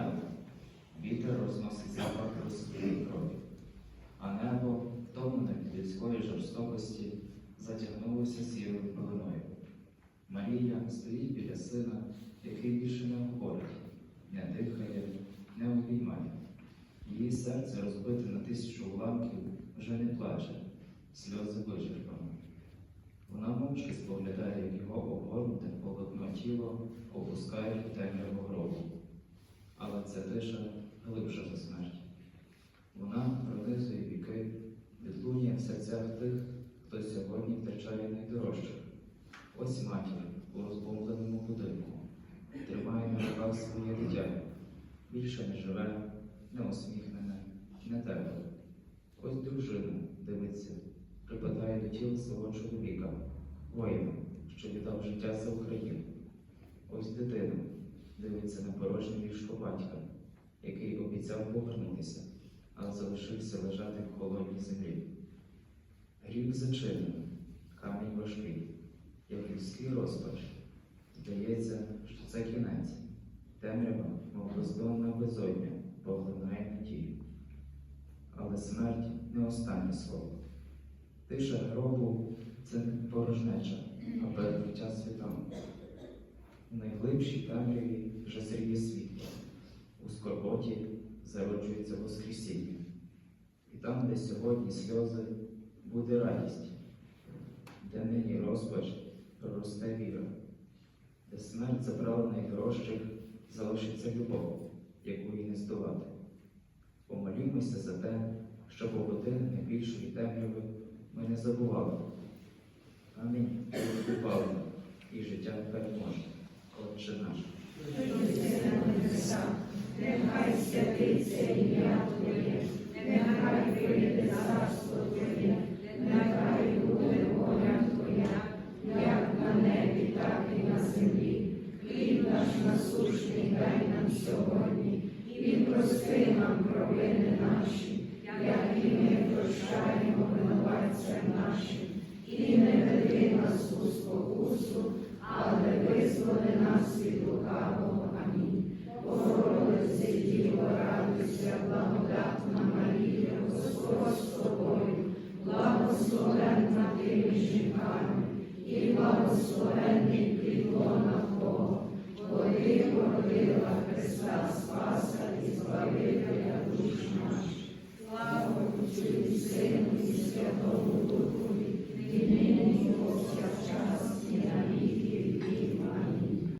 померла. Вітер розносить запах розсутої крові, а небо, втомлене від людської жорстокості, затягнулося сірою пеленою. Марія стоїть біля сина, який більше не обходить, не дихає, не обіймає. Її серце розбите на тисячу уламків вже не плаче, сльози вичерпано. Вона мовчки споглядає, його обгорнуте полотно тіло опускають в темряву гробу. Ця тиша глибша за смерть. Вона пронизує віки, відлунює в серцях тих, хто сьогодні втрачає найдорожчих. Ось матір у розбомбленому будинку, тримає на руках своє дитя, більше не живе, не усміхнене, не тепле. Ось дружина дивиться, припадає до тіла свого чоловіка, воїна, що віддав життя за Україну. Ось дитина дивиться на порожнє ліжко батька, обіцяв повернутися, але залишився лежати в холодній землі. Гріб зачинений, камінь важкий, як людський розпач. Здається, що це кінець. Темрява, мов бездонна безодня, поглинає надію. Але смерть не останнє слово. Тиша гробу це не порожнеча, а перекриття світанку. У найглибшій темряві вже сріє світло, у скорботі зароджується Воскресіння. І там, де сьогодні сльози, буде радість, де нині розпач проросте віра, де смерть забрала найдорожчих, залишиться любов, якої не здолати. Помолімося за те, щоб у години найбільшої темряви ми не забували. Амінь. Упали, і життя переможе. Отче наш. Нехай святиться ім'я Твоє, нехай прийде царство Твоє, нехай буде воля Твоя, як на небі, і на землі. Хліб наш насущний дай нам сьогодні, і прости нам провини наші, як і ми прощаємо винуватцям нашим, і не веди нас Отцю і Сину і